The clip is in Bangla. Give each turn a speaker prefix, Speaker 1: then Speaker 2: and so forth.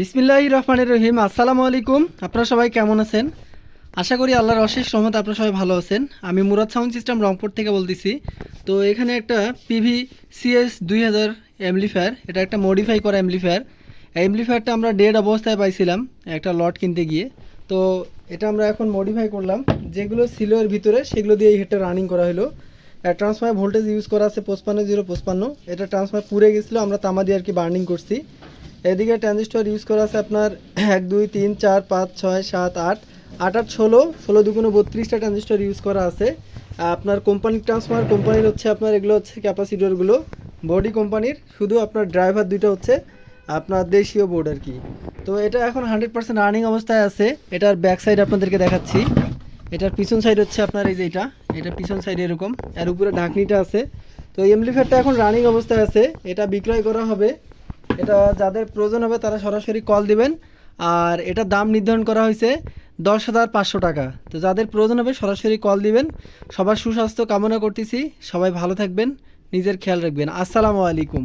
Speaker 1: বিসমিল্লাহ রহমানের রহিম। আসসালামু আলাইকুম। আপনারা সবাই কেমন আছেন? আশা করি আল্লাহর অশেষ রহমত আপনারা সবাই ভালো আছেন। আমি মুরাদ সাউন্ড সিস্টেম রংপুর থেকে বলতেছি। তো এখানে একটা পিভি সিএস দুই হাজার অ্যাম্পলিফায়ার, এটা একটা মডিফাই করা অ্যাম্পলিফায়ার। অ্যাম্পলিফায়ারটা আমরা ডেড অবস্থায় পাইছিলাম একটা লট কিনতে গিয়ে। তো এটা আমরা এখন মডিফাই করলাম। যেগুলো ছিল এর ভিতরে, সেগুলো দিয়ে এই হেডটা রানিং করা হলো। ট্রান্সফার ভোল্টেজ ইউজ করা আছে পঁচপান্ন জিরো পঁচপান্ন। এটা ট্রান্সফার পুড়ে গেছিল, আমরা তামা দিয়ে আর কি বার্নিং করছি। এদিকে ট্রানজিস্টর ইউজ করা আছে আপনার এক, দুই, তিন, চার, পাঁচ, ছয়, সাত, আট। আট আট, ষোলো ষোলো, দুগুণ বত্রিশটা ট্রানজিস্টর ইউজ করা আছে। আপনার কোম্পানির ট্রান্সফার কোম্পানির হচ্ছে আপনার এগুলো হচ্ছে ক্যাপাসিটরগুলো বডি কোম্পানির শুধু আপনার ড্রাইভার দুইটা হচ্ছে আপনার দেশীয় বোর্ড আর কি। তো এটা এখন হান্ড্রেড পার্সেন্ট রানিং অবস্থায় আছে। এটার ব্যাক সাইড আপনাদেরকে দেখাচ্ছি। এটার পিছন সাইড হচ্ছে আপনার এই যে এটা। এটা পিছন সাইড এরকম। এর উপরে ঢাকনিটা আছে। তো এমলিফায়ারটা এখন রানিং অবস্থায় আছে। এটা বিক্রয় করা হবে। এটা যাদের প্রয়োজন হবে তারা সরাসরি কল দিবেন। আর এটা দাম নির্ধারণ করা হয়েছে দশ হাজার পাঁচশো টাকা। তো যাদের প্রয়োজন হবে সরাসরি কল দিবেন। সবার সুস্বাস্থ্য কামনা করতেছি। সবাই ভালো থাকবেন। নিজের খেয়াল রাখবেন। আসসালামু আলাইকুম।